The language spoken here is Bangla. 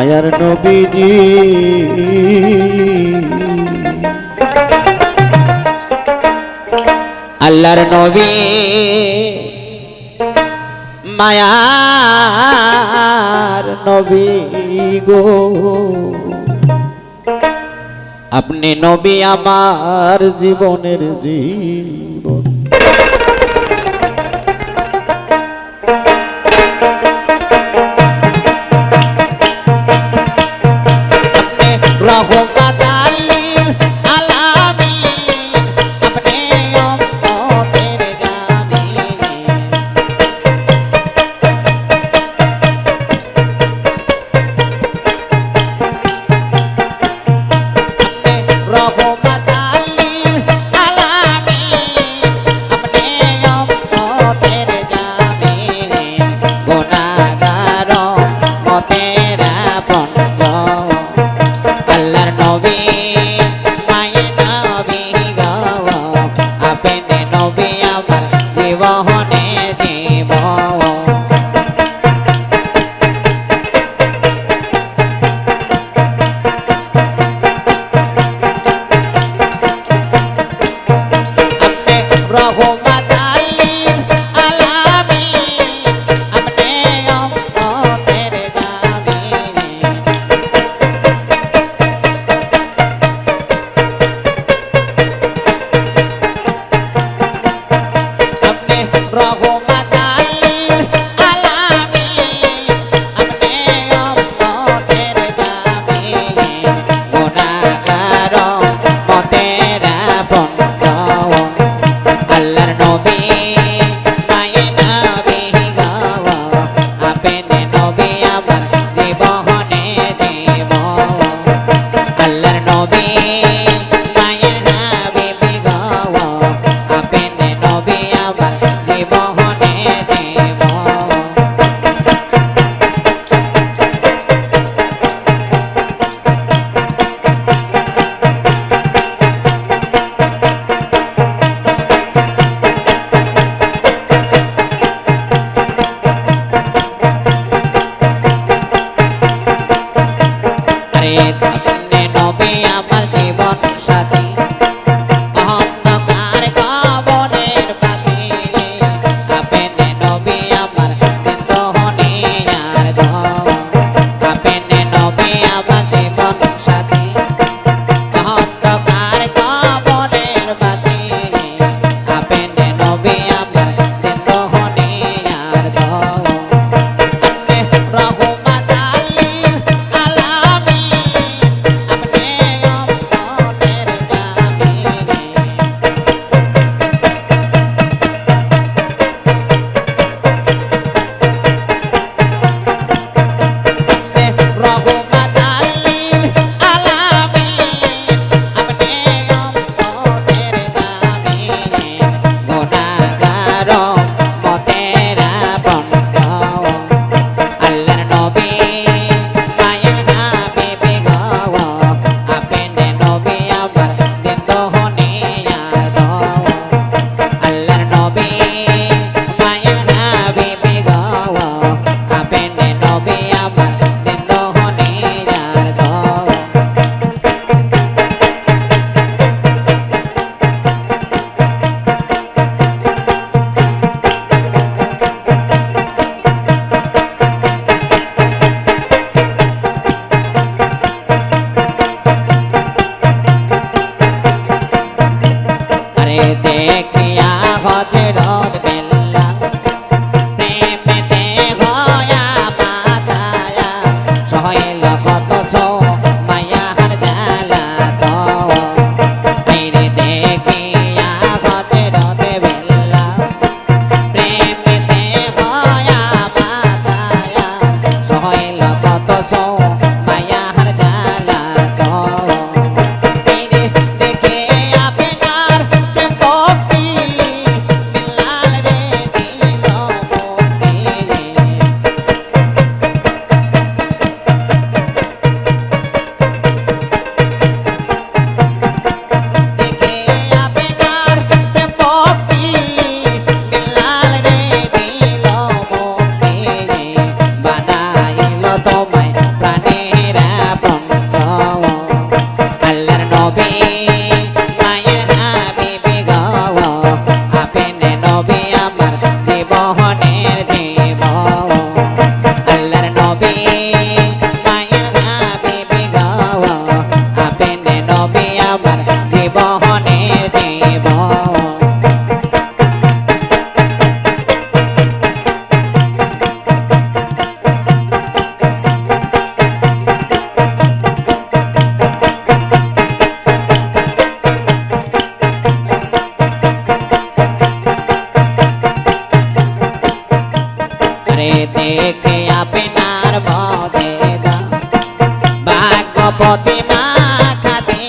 মায়ার নবীজি। আল্লাহর নবী মায়ার নবী গো। আপনি নবী আমার জীবনের জীবন। রহমত আলী হতে ভাগ্যপতি